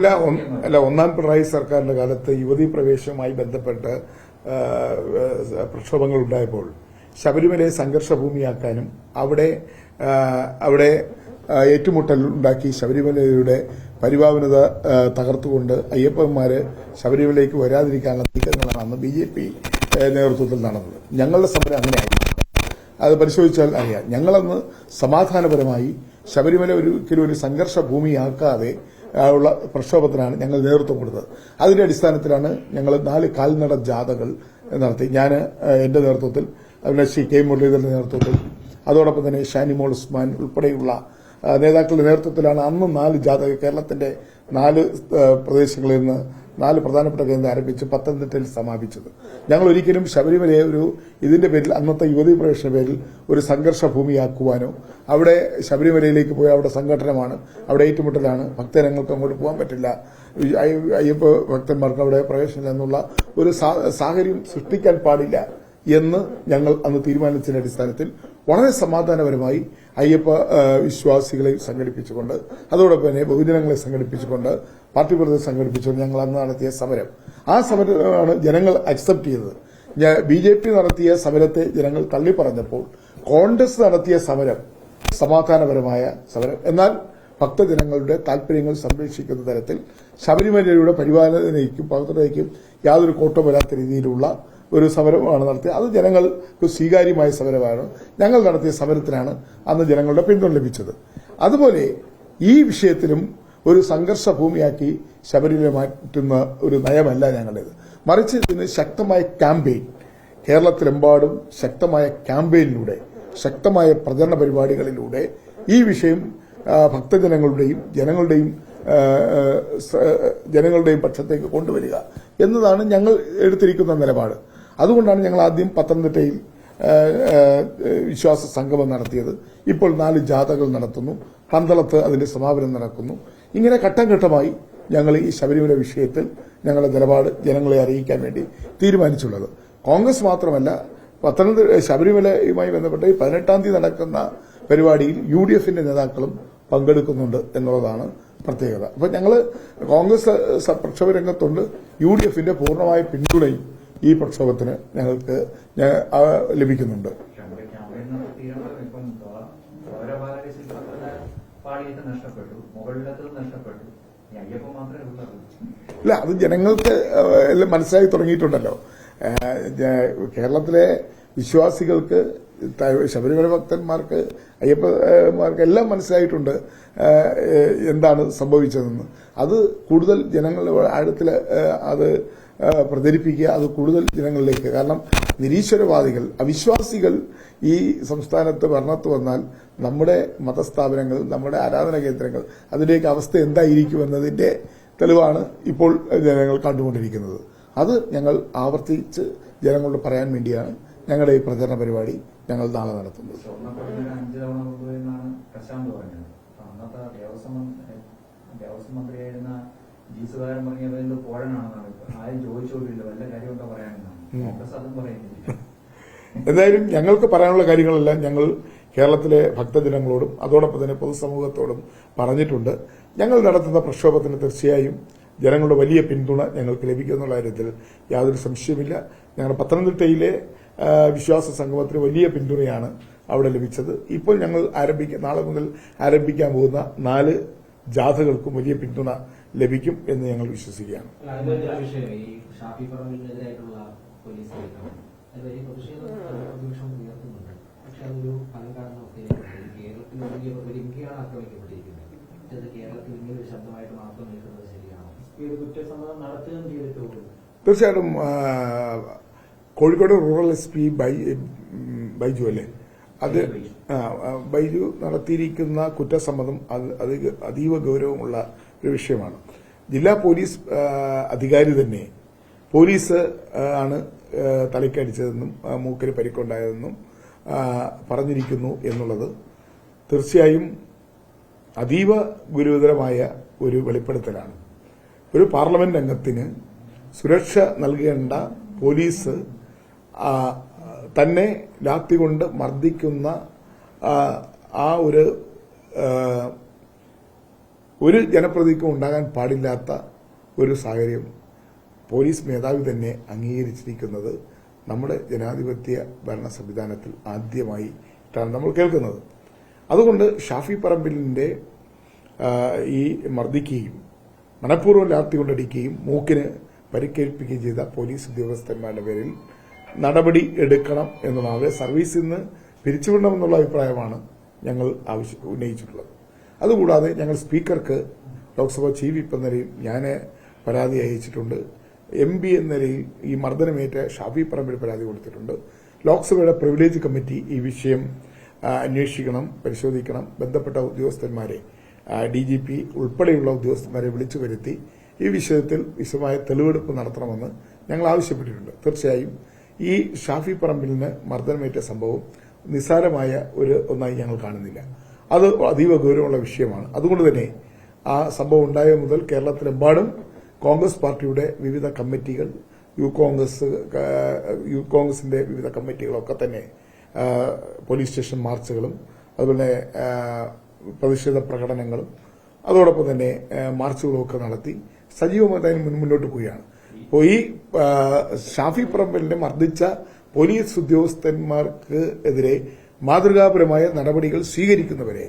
അല്ല അല്ല ഒന്നാം പിണറായി സർക്കാരിന്റെ കാലത്ത് യുവതി പ്രവേശവുമായി ബന്ധപ്പെട്ട് പ്രക്ഷോഭങ്ങൾ ഉണ്ടായപ്പോൾ ശബരിമലയെ സംഘർഷഭൂമിയാക്കാനും അവിടെ അവിടെ ഏറ്റുമുട്ടൽ ഉണ്ടാക്കി ശബരിമലയുടെ പരിപാവനത തകർത്തുകൊണ്ട് അയ്യപ്പന്മാര് ശബരിമലയ്ക്ക് വരാതിരിക്കാനുള്ള നീക്കങ്ങളാണ് അന്ന് ബി ജെ പി നേതൃത്വത്തിൽ നടന്നത്. ഞങ്ങളുടെ സമരം അങ്ങനെയായിരുന്നു. അത് പരിശോധിച്ചാൽ അറിയാം. ഞങ്ങളന്ന് സമാധാനപരമായി ശബരിമല ഒരിക്കലും ഒരു സംഘർഷ ഭൂമിയാക്കാതെ ഉള്ള പ്രക്ഷോഭത്തിനാണ് ഞങ്ങൾ നേതൃത്വം കൊടുത്തത്. അതിന്റെ അടിസ്ഥാനത്തിലാണ് ഞങ്ങൾ നാല് കാൽനട ജാഥകൾ നടത്തി. ഞാൻ എന്റെ നേതൃത്വത്തിൽ അതുപോലെ ശ്രീ കെ മുരളീധരന്റെ നേതൃത്വത്തിൽ അതോടൊപ്പം തന്നെ ഷാനിമോൾ ഉസ്മാൻ ഉൾപ്പെടെയുള്ള നേതാക്കളുടെ നേതൃത്വത്തിലാണ് അന്ന് നാല് ജാഥകൾ കേരളത്തിന്റെ നാല് പ്രദേശങ്ങളിൽ നിന്ന് നാല് പ്രധാനപ്പെട്ട കേന്ദ്രം ആരംഭിച്ച് പത്തനംതിട്ടയിൽ സമാപിച്ചത്. ഞങ്ങൾ ഒരിക്കലും ശബരിമലയെ ഒരു ഇതിന്റെ പേരിൽ അന്നത്തെ യുവതി പ്രവേശന പേരിൽ ഒരു സംഘർഷ ഭൂമിയാക്കുവാനോ അവിടെ ശബരിമലയിലേക്ക് പോയി അവിടെ സംഘടനമാണ് അവിടെ ഏറ്റുമുട്ടലാണ് ഭക്തജനങ്ങൾക്ക് അങ്ങോട്ട് പോകാൻ പറ്റില്ല. അയ്യപ്പ ഭക്തന്മാർക്ക് അവിടെ പ്രവേശനം എന്നുള്ള ഒരു സാഹചര്യം സൃഷ്ടിക്കാൻ പാടില്ല എന്ന് ഞങ്ങൾ അന്ന് തീരുമാനിച്ചതിന്റെ അടിസ്ഥാനത്തിൽ വളരെ സമാധാനപരമായി അയ്യപ്പ വിശ്വാസികളെ സംഘടിപ്പിച്ചുകൊണ്ട് അതോടൊപ്പം തന്നെ ബഹുജനങ്ങളെ സംഘടിപ്പിച്ചുകൊണ്ട് പാർട്ടി പ്രതിനിധി സംഘടിപ്പിച്ചുകൊണ്ട് ഞങ്ങൾ അന്ന് നടത്തിയ സമരം. ആ സമരമാണ് ജനങ്ങൾ അക്സെപ്റ്റ് ചെയ്തത്. ബി ജെ പി നടത്തിയ സമരത്തെ ജനങ്ങൾ തള്ളി പറഞ്ഞപ്പോൾ കോൺഗ്രസ് നടത്തിയ സമരം സമാധാനപരമായ സമരം. എന്നാൽ ഭക്തജനങ്ങളുടെ താൽപര്യങ്ങൾ സംരക്ഷിക്കുന്ന തരത്തിൽ ശബരിമലയുടെ പരിപാലനയ്ക്കും പവിത്രതയ്ക്കും യാതൊരു കോട്ടം വരാത്ത രീതിയിലുള്ള ഒരു സമരമാണ് നടത്തിയത്. അത് ജനങ്ങൾക്ക് സ്വീകാര്യമായ സമരമാണ്. ഞങ്ങൾ നടത്തിയ സമരത്തിനാണ് അന്ന് ജനങ്ങളുടെ പിന്തുണ ലഭിച്ചത്. അതുപോലെ ഈ വിഷയത്തിലും ഒരു സംഘർഷ ഭൂമിയാക്കി ശബരിമല മാറ്റുന്ന ഒരു നയമല്ല ഞങ്ങളുടേത്. മറിച്ച് ഇതിന് ശക്തമായ ക്യാമ്പയിൻ കേരളത്തിലെമ്പാടും ശക്തമായ ക്യാമ്പയിനിലൂടെ ശക്തമായ പ്രചരണ പരിപാടികളിലൂടെ ഈ വിഷയം ഭക്തജനങ്ങളുടെയും ജനങ്ങളുടെയും ജനങ്ങളുടെയും പക്ഷത്തേക്ക് കൊണ്ടുവരിക എന്നതാണ് ഞങ്ങൾ എടുത്തിരിക്കുന്ന നിലപാട്. അതുകൊണ്ടാണ് ഞങ്ങൾ ആദ്യം പത്തനംതിട്ടയിൽ വിശ്വാസ സംഗമം നടത്തിയത്. ഇപ്പോൾ നാല് ജാഥകൾ നടത്തുന്നു. പന്തളത്ത് അതിന്റെ സമാപനം നടക്കുന്നു. ഇങ്ങനെ ഘട്ടം ഘട്ടമായി ഞങ്ങൾ ഈ ശബരിമല വിഷയത്തിൽ ഞങ്ങളുടെ നിലപാട് ജനങ്ങളെ അറിയിക്കാൻ വേണ്ടി തീരുമാനിച്ചുള്ളത്. കോൺഗ്രസ് മാത്രമല്ല പത്തനംതിട്ട ശബരിമലയുമായി ബന്ധപ്പെട്ട് ഈ പതിനെട്ടാം തീയതി നടക്കുന്ന പരിപാടിയിൽ യു ഡി എഫിന്റെ നേതാക്കളും പങ്കെടുക്കുന്നുണ്ട് എന്നുള്ളതാണ് പ്രത്യേകത. അപ്പൊ ഞങ്ങൾ കോൺഗ്രസ് പ്രക്ഷോഭ രംഗത്തുണ്ട്. യു ഡി എഫിന്റെ പൂർണമായ പിന്തുണയും ഈ പ്രക്ഷോഭത്തിന് ഞങ്ങൾക്ക് ലഭിക്കുന്നുണ്ട്. നഷ്ടപ്പെട്ടു. ഇല്ല അത് ജനങ്ങൾക്ക് എല്ലാം മനസ്സിലായി തുടങ്ങിയിട്ടുണ്ടല്ലോ. കേരളത്തിലെ വിശ്വാസികൾക്ക് ശബരിമല ഭക്തന്മാർക്ക് അയ്യപ്പമാർക്ക് എല്ലാം മനസ്സിലായിട്ടുണ്ട് എന്താണ് സംഭവിച്ചതെന്ന്. അത് കൂടുതൽ ജനങ്ങളുടെ ആഴത്തിൽ അത് പ്രചരിപ്പിക്കുക അത് കൂടുതൽ ജനങ്ങളിലേക്ക്. കാരണം നിരീശ്വരവാദികൾ അവിശ്വാസികൾ ഈ സംസ്ഥാനത്ത് ഭരണത്ത് വന്നാൽ നമ്മുടെ മതസ്ഥാപനങ്ങൾ നമ്മുടെ ആരാധന കേന്ദ്രങ്ങൾ അതിന്റെയൊക്കെ അവസ്ഥ എന്തായിരിക്കും എന്നതിന്റെ തെളിവാണ് ഇപ്പോൾ ജനങ്ങൾ കണ്ടുകൊണ്ടിരിക്കുന്നത്. അത് ഞങ്ങൾ ആവർത്തിച്ച് ജനങ്ങളോട് പറയാൻ വേണ്ടിയാണ് ഞങ്ങളുടെ ഈ പ്രചരണ പരിപാടി ഞങ്ങൾ നാളെ നടത്തുന്നത്. ദേവസ്വം മന്ത്രി- മന്ത്രിയായിരുന്ന ജി സുധാകരൻ പറഞ്ഞത് പോഴനാണെന്നാണ്. ആരും ചോദിച്ചോട്ടില്ല വല്ല കാര്യം പറയാനുണ്ട്? കോൺഗ്രസ് അതും പറയുന്നില്ല എന്തായാലും ഞങ്ങൾക്ക് പറയാനുള്ള കാര്യങ്ങളെല്ലാം ഞങ്ങൾ കേരളത്തിലെ ഭക്തജനങ്ങളോടും അതോടൊപ്പം തന്നെ പൊതുസമൂഹത്തോടും പറഞ്ഞിട്ടുണ്ട്. ഞങ്ങൾ നടത്തുന്ന പ്രക്ഷോഭത്തിന് തീർച്ചയായും ജനങ്ങളുടെ വലിയ പിന്തുണ ഞങ്ങൾക്ക് ലഭിക്കുമെന്നുള്ള കാര്യത്തിൽ യാതൊരു സംശയമില്ല ഞങ്ങളുടെ പത്തനംതിട്ടയിലെ വിശ്വാസ സംഗമത്തിന് വലിയ പിന്തുണയാണ് അവിടെ ലഭിച്ചത്. ഇപ്പോൾ ഞങ്ങൾ ആരംഭിക്ക നാളെ മുതൽ ആരംഭിക്കാൻ പോകുന്ന നാല് ജാഥകൾക്കും വലിയ പിന്തുണ ലഭിക്കും എന്ന് ഞങ്ങൾ വിശ്വസിക്കുകയാണ്. പോലീസ് അത് വലിയ പ്രതിഷേധം പ്രതിപക്ഷം ഉയർത്തുന്നുണ്ട്. പക്ഷെ അതൊരു ഫലം കാണുന്ന അവസ്ഥയിലേക്ക് കേരളത്തിൽ ഒരു ഇന്ത്യയാണ് ആക്രമിക്കപ്പെട്ടിരിക്കുന്നത്. അത് കേരളത്തിൽ ഇങ്ങനെ ഒരു ശബ്ദമായിട്ട് മാത്രം നിൽക്കുന്നത് ശരിയാണോ? ഈ ഒരു കുറ്റസമ്മതം നടത്തുകയും ചെയ്തിട്ടുള്ളൂ. തീർച്ചയായിട്ടും Kozhikode rural S P Baiju അല്ലേ? അത് ബൈജു. നടത്തിയിരിക്കുന്ന കുറ്റസമ്മതം അത് അത് അതീവ ഗൗരവമുള്ള ഒരു വിഷയമാണ്. ജില്ലാ പോലീസ് അധികാരി തന്നെ. പോലീസ് ആണ് തലയ്ക്കടിച്ചതെന്നും മൂക്കിന് പരിക്കുണ്ടായതെന്നും പറഞ്ഞിരിക്കുന്നു എന്നുള്ളത് തീർച്ചയായും അതീവ ഗുരുതരമായ ഒരു വെളിപ്പെടുത്തലാണ്. ഒരു പാർലമെന്റ് അംഗത്തിന് സുരക്ഷ നൽകേണ്ട പോലീസ് തന്നെ ലാത്തി കൊണ്ട് മർദ്ദിക്കുന്ന ആ ഒരു ഒരു ജനപ്രതിക്കും ഉണ്ടാകാൻ പാടില്ലാത്ത ഒരു സാഹചര്യം പോലീസ് മേധാവി തന്നെ അംഗീകരിച്ചിരിക്കുന്നത് നമ്മുടെ ജനാധിപത്യ ഭരണ സംവിധാനത്തിൽ ആദ്യമായിട്ടാണ് നമ്മൾ കേൾക്കുന്നത്. അതുകൊണ്ട് ഷാഫി പറമ്പിലിന്റെ ഈ മർദ്ദിക്കുകയും മനഃപൂർവം ലാത്തി കൊണ്ടടിക്കുകയും മൂക്കിന് പരിക്കേൽപ്പിക്കുകയും ചെയ്ത പോലീസ് ഉദ്യോഗസ്ഥന്മാരുടെ പേരിൽ നടപടി എടുക്കണം എന്നതാണ് സർവീസിൽ നിന്ന് പിരിച്ചുവിടണമെന്നുള്ള അഭിപ്രായമാണ് ഞങ്ങൾ ആവശ്യ ഉന്നയിച്ചിട്ടുള്ളത്. അതുകൂടാതെ ഞങ്ങൾ സ്പീക്കർക്ക് ലോക്സഭ ചീഫ് ഇപ്പം ഞാൻ പരാതി അയച്ചിട്ടുണ്ട്. എം പി എന്ന നിലയിൽ ഈ മർദ്ദനമേറ്റ ഷാഫി പറമ്പിൽ പരാതി കൊടുത്തിട്ടുണ്ട്. ലോക്സഭയുടെ പ്രിവിലേജ് കമ്മിറ്റി ഈ വിഷയം അന്വേഷിക്കണം പരിശോധിക്കണം. ബന്ധപ്പെട്ട ഉദ്യോഗസ്ഥന്മാരെ ഡി ജി പി ഉൾപ്പെടെയുള്ള ഉദ്യോഗസ്ഥന്മാരെ വിളിച്ചു വരുത്തി ഈ വിഷയത്തിൽ വിശദമായ തെളിവെടുപ്പ് നടത്തണമെന്ന് ഞങ്ങൾ ആവശ്യപ്പെട്ടിട്ടുണ്ട്. തീർച്ചയായും ഈ ഷാഫി പറമ്പിലിന് മർദ്ദനമേറ്റ സംഭവം നിസ്സാരമായ ഒരു ഒന്നായി ഞങ്ങൾ കാണുന്നില്ല. അത് അതീവ ഗൗരവമുള്ള വിഷയമാണ്. അതുകൊണ്ട് തന്നെ ആ സംഭവം ഉണ്ടായ മുതൽ കേരളത്തിലെമ്പാടും കോൺഗ്രസ് പാർട്ടിയുടെ വിവിധ കമ്മിറ്റികൾ യൂത്ത് കോൺഗ്രസ് യൂത്ത് കോൺഗ്രസിന്റെ വിവിധ കമ്മിറ്റികളൊക്കെ തന്നെ പോലീസ് സ്റ്റേഷൻ മാർച്ചുകളും അതുപോലെ പ്രതിഷേധ പ്രകടനങ്ങളും അതോടൊപ്പം തന്നെ മാർച്ചുകളൊക്കെ നടത്തി സജീവമായി മുന്നോട്ട് പോവുകയാണ്. അപ്പോൾ ഈ ഷാഫി പറമ്പലിനെ മർദ്ദിച്ച പോലീസ് ഉദ്യോഗസ്ഥന്മാർക്ക് എതിരെ മാതൃകാപരമായ നടപടികൾ സ്വീകരിക്കുന്നവരെ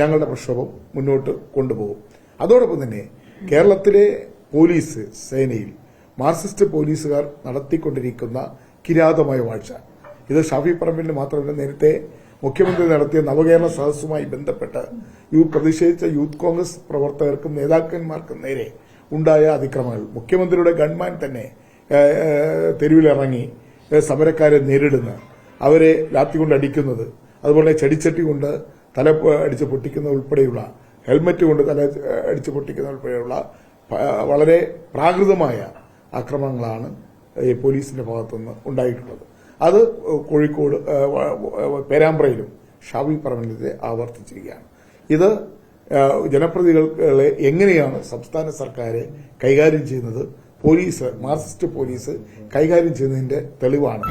ഞങ്ങളുടെ പ്രക്ഷോഭം മുന്നോട്ട് കൊണ്ടുപോകും. അതോടൊപ്പം തന്നെ കേരളത്തിലെ പോലീസ് സേനയിൽ. മാർക്സിസ്റ്റ് പോലീസുകാർ നടത്തിക്കൊണ്ടിരിക്കുന്ന കിരാതമായ വാഴ്ച. ഇത് ഷാഫി പറമ്പിലിന് മാത്രമല്ല നേരത്തെ മുഖ്യമന്ത്രി നടത്തിയ നവകേരള സദസ്സുമായി ബന്ധപ്പെട്ട് യൂത്ത് പ്രതിഷേധിച്ച യൂത്ത് കോൺഗ്രസ് പ്രവർത്തകർക്കും നേതാക്കന്മാർക്കും നേരെ ഉണ്ടായ അതിക്രമങ്ങൾ. മുഖ്യമന്ത്രിയുടെ ഗൺമാൻ തന്നെ തെരുവിലിറങ്ങി സമരക്കാരെ നേരിടുന്ന അവരെ ലാത്തി കൊണ്ട് അടിക്കുന്നത് അതുപോലെ ചെടിച്ചട്ടി കൊണ്ട് തല അടിച്ച് പൊട്ടിക്കുന്ന ഉൾപ്പെടെയുള്ള ഹെൽമറ്റ് കൊണ്ട് തല അടിച്ച് പൊട്ടിക്കുന്ന ഉൾപ്പെടെയുള്ള വളരെ പ്രാകൃതമായ ആക്രമണങ്ങളാണ് ഈ പോലീസിന്റെ ഭാഗത്തുനിന്ന് ഉണ്ടായിട്ടുള്ളത്. അത് കോഴിക്കോട് പേരാമ്പ്രയിലും ഷാവി പറമ്പിനെതിരെ ആവർത്തിച്ചിരിക്കുകയാണ് ഇത് ജനപ്രതികളെ എങ്ങനെയാണ് സംസ്ഥാന സർക്കാരെ കൈകാര്യം ചെയ്യുന്നത്? പോലീസ് മാർക്സിസ്റ്റ് പോലീസ് കൈകാര്യം ചെയ്യുന്നതിന്റെ തെളിവാണ്.